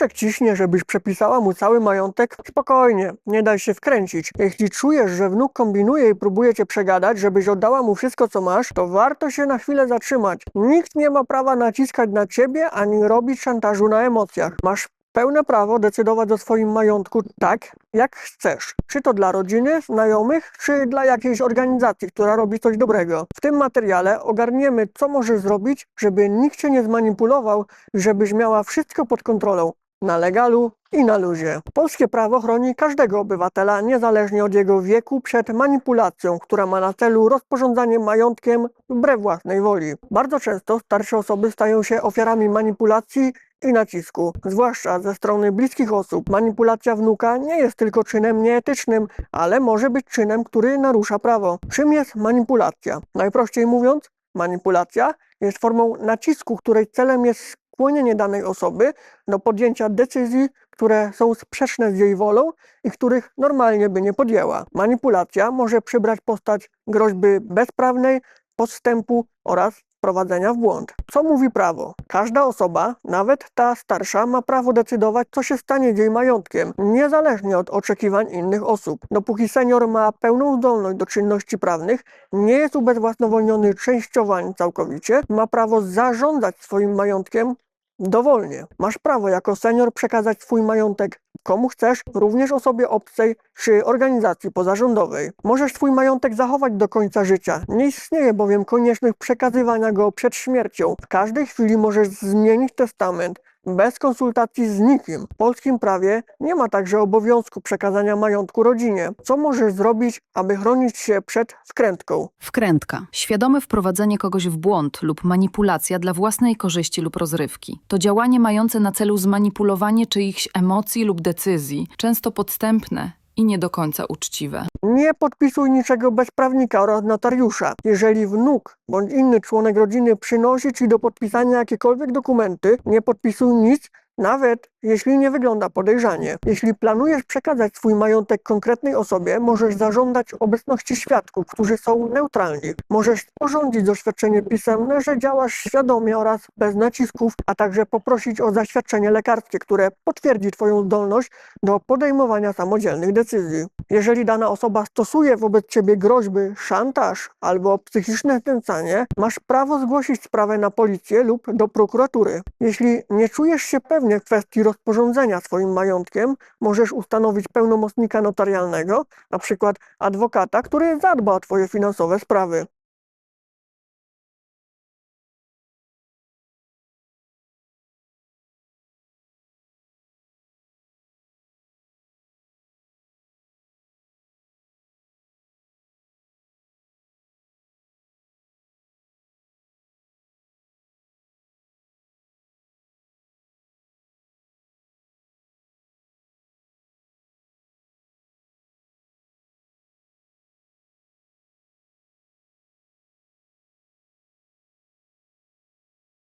Pączek ciśnie, żebyś przepisała mu cały majątek? Spokojnie, nie daj się wkręcić. Jeśli czujesz, że wnuk kombinuje i próbuje cię przegadać, żebyś oddała mu wszystko, co masz, to warto się na chwilę zatrzymać. Nikt nie ma prawa naciskać na ciebie, ani robić szantażu na emocjach. Masz pełne prawo decydować o swoim majątku tak, jak chcesz. Czy to dla rodziny, znajomych, czy dla jakiejś organizacji, która robi coś dobrego. W tym materiale ogarniemy, co możesz zrobić, żeby nikt cię nie zmanipulował żebyś miała wszystko pod kontrolą. Na legalu i na luzie. Polskie prawo chroni każdego obywatela, niezależnie od jego wieku, przed manipulacją, która ma na celu rozporządzanie majątkiem wbrew własnej woli. Bardzo często starsze osoby stają się ofiarami manipulacji i nacisku, zwłaszcza ze strony bliskich osób. Manipulacja wnuka nie jest tylko czynem nieetycznym, ale może być czynem, który narusza prawo. Czym jest manipulacja? Najprościej mówiąc, manipulacja jest formą nacisku, której celem jest skłonienie danej osoby do podjęcia decyzji, które są sprzeczne z jej wolą i których normalnie by nie podjęła. Manipulacja może przybrać postać groźby bezprawnej, podstępu oraz wprowadzenia w błąd. Co mówi prawo? Każda osoba, nawet ta starsza, ma prawo decydować, co się stanie z jej majątkiem, niezależnie od oczekiwań innych osób. Dopóki senior ma pełną zdolność do czynności prawnych, nie jest ubezwłasnowolniony częściowo ani całkowicie, ma prawo zarządzać swoim majątkiem dowolnie. Masz prawo jako senior przekazać swój majątek komu chcesz, również osobie obcej czy organizacji pozarządowej. Możesz swój majątek zachować do końca życia. Nie istnieje bowiem konieczność przekazywania go przed śmiercią. W każdej chwili możesz zmienić testament bez konsultacji z nikim. W polskim prawie nie ma także obowiązku przekazania majątku rodzinie. Co możesz zrobić, aby chronić się przed wkrętką? Wkrętka. Świadome wprowadzenie kogoś w błąd lub manipulacja dla własnej korzyści lub rozrywki. To działanie mające na celu zmanipulowanie czyichś emocji lub decyzji, często podstępne i nie do końca uczciwe. Nie podpisuj niczego bez prawnika oraz notariusza. Jeżeli wnuk bądź inny członek rodziny przynosi ci do podpisania jakiekolwiek dokumenty, nie podpisuj nic, nawet jeśli nie wygląda podejrzanie. Jeśli planujesz przekazać swój majątek konkretnej osobie, możesz zażądać obecności świadków, którzy są neutralni. Możesz sporządzić oświadczenie pisemne, że działasz świadomie oraz bez nacisków, a także poprosić o zaświadczenie lekarskie, które potwierdzi Twoją zdolność do podejmowania samodzielnych decyzji. Jeżeli dana osoba stosuje wobec Ciebie groźby, szantaż albo psychiczne znęcanie, masz prawo zgłosić sprawę na policję lub do prokuratury. Jeśli nie czujesz się pewnie w kwestii rozporządzenia swoim majątkiem, możesz ustanowić pełnomocnika notarialnego, na przykład adwokata, który zadba o Twoje finansowe sprawy.